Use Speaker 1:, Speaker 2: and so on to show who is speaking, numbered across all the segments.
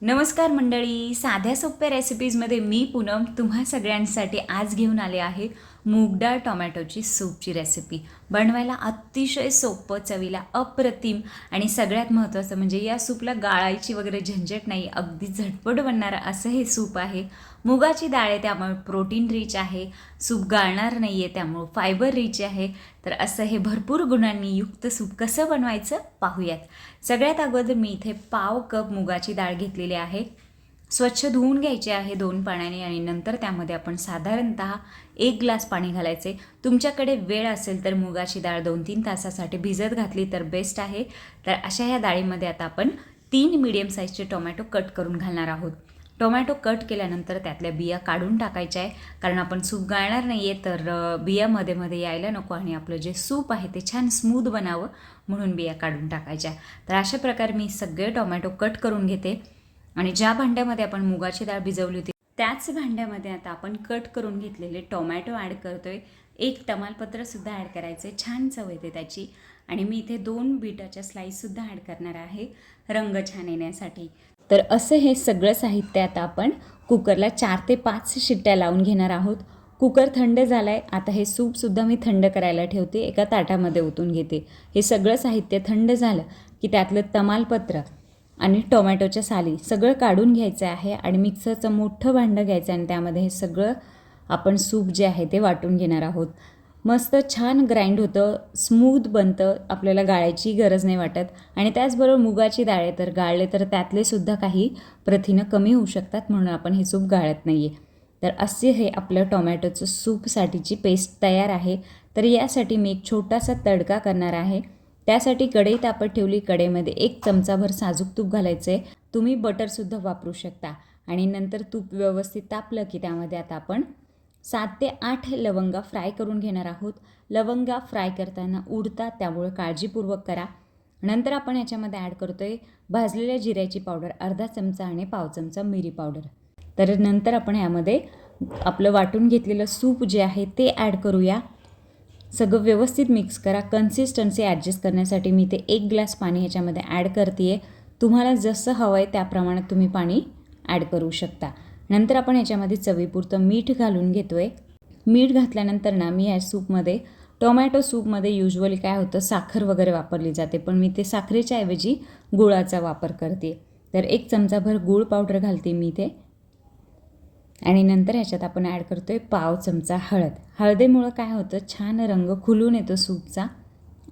Speaker 1: नमस्कार मंडळी साध्या सोप्या रेसिपीजमध्ये मी पूनम तुम्हा सगळ्यांसाठी आज घेऊन आले आहे मूग डाळ टोमॅटोची सूपची रेसिपी बनवायला अतिशय सोपं चवीला अप्रतिम आणि सगळ्यात महत्त्वाचं म्हणजे या सूपला गाळायची वगैरे झंझट नाही अगदी झटपट बनणारं असं हे सूप आहे. मुगाची डाळ आहे त्यामुळे प्रोटीन रिच आहे. सूप गाळणार नाही आहे त्यामुळं फायबर रिच आहे. तर असं हे भरपूर गुणांनी युक्त सूप कसं बनवायचं पाहूयात. सगळ्यात अगोदर मी इथे पाव कप मुगाची डाळ घेतलेली आहे. स्वच्छ धुवून घ्यायचे आहे दोन पाण्याने आणि नंतर त्यामध्ये आपण साधारणत एक ग्लास पाणी घालायचे. तुमच्याकडे वेळ असेल तर मुगाची डाळ दोन तीन तासासाठी भिजत घातली तर बेस्ट आहे. तर अशा ह्या डाळीमध्ये आता आपण तीन मिडियम साईजचे टोमॅटो कट करून घालणार आहोत. टोमॅटो कट केल्यानंतर त्यातल्या बिया काढून टाकायच्या आहे. कारण आपण सूप गाळणार नाही आहे तर बिया मध्ये मध्ये यायला नको आणि आपलं जे सूप आहे ते छान स्मूद बनावं म्हणून बिया काढून टाकायच्या. तर अशा प्रकारे मी सगळे टोमॅटो कट करून घेते. आणि ज्या भांड्यामध्ये आपण मुगाची डाळ भिजवली होती त्याच भांड्यामध्ये आता आपण कट करून घेतलेले टोमॅटो ॲड करतोय. एक तमालपत्रसुद्धा ॲड करायचं आहे छान चव येते त्याची. आणि मी इथे दोन बीटाच्या स्लाईससुद्धा ॲड करणार आहे रंग छान येण्यासाठी. तर असं हे सगळं साहित्य आता आपण कुकरला चार ते पाच शिट्ट्या लावून घेणार आहोत. कुकर थंड झाला आहे आता हे सूपसुद्धा मी थंड करायला ठेवते. एका ताटामध्ये ओतून घेते. हे सगळं साहित्य थंड झालं की त्यातलं तमालपत्र आणि टोमॅटोच्या साली. सगळं काढून घ्यायचं आहे आणि मिक्सरचं मोठं भांडं घ्यायचं आणि त्यामध्ये हे सगळं आपण सूप जे आहे ते वाटून घेणार आहोत. मस्त छान ग्राइंड होतं स्मूथ बनतं आपल्याला गाळायची गरज नाही वाटत. आणि त्याचबरोबर मुगाची डाळे तर गाळले तर त्यातले सुद्धा काही प्रथिनं कमी होऊ शकतात म्हणून आपण हे सूप गाळत नाही आहे तर असे हे आपलं टोमॅटोचं सूपसाठीची पेस्ट तयार आहे. तर यासाठी मी एक छोटासा तडका करणार आहे. त्यासाठी कढई तापत ठेवली कढईमध्ये एक चमचाभर साजूक तूप घालायचं. आहे तुम्ही बटरसुद्धा वापरू शकता. आणि नंतर तूप व्यवस्थित तापलं की त्यामध्ये आता आपण सात ते आठ लवंगा फ्राय करून घेणार आहोत. लवंगा फ्राय करताना उडतात त्यामुळे काळजीपूर्वक करा. नंतर आपण याच्यामध्ये ॲड करतो आहे भाजलेल्या जिऱ्याची पावडर अर्धा चमचा आणि पाव चमचा मिरी पावडर तर नंतर आपण यामध्ये आपलं वाटून घेतलेलं सूप जे आहे ते ॲड करूया. सगळं व्यवस्थित मिक्स करा. कन्सिस्टन्सी ॲडजस्ट करण्यासाठी मी ते एक ग्लास पाणी ह्याच्यामध्ये ॲड करते आहे तुम्हाला जसं हवं आहे त्याप्रमाणे तुम्ही पाणी ॲड करू शकता. नंतर आपण ह्याच्यामध्ये चवीपुरतं मीठ घालून घेतो आहे मीठ घातल्यानंतर ना मी या सूपमध्ये टोमॅटो सूपमध्ये युजली काय होतं साखर वगैरे वापरली जाते. पण मी ते साखरेच्या ऐवजी गुळाचा वापर करते तर एक चमचाभर गूळ पावडर घालते मी ते आणि नंतर ह्याच्यात आपण ॲड करतो आहे पाव चमचा हळद. हळदीमुळं काय होतं? छान रंग खुलून येतो सूपचा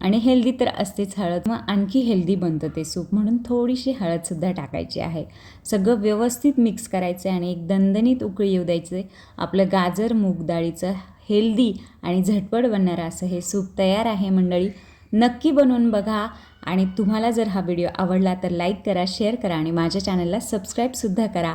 Speaker 1: आणि हेल्दी तर असतेच हळद. मग आणखी हेल्दी बनतं ते सूप. म्हणून थोडीशी हळदसुद्धा टाकायची आहे. सगळं व्यवस्थित मिक्स करायचं आहे आणि एक दणदणीत उकळी येऊ द्यायचं आपलं गाजर मूग डाळीचं हेल्दी आणि झटपट बनणारं असं हे सूप तयार आहे मंडळी. नक्की बनवून बघा. आणि तुम्हाला जर हा व्हिडिओ आवडला तर लाईक करा शेअर करा आणि माझ्या चॅनलला सबस्क्राईबसुद्धा करा.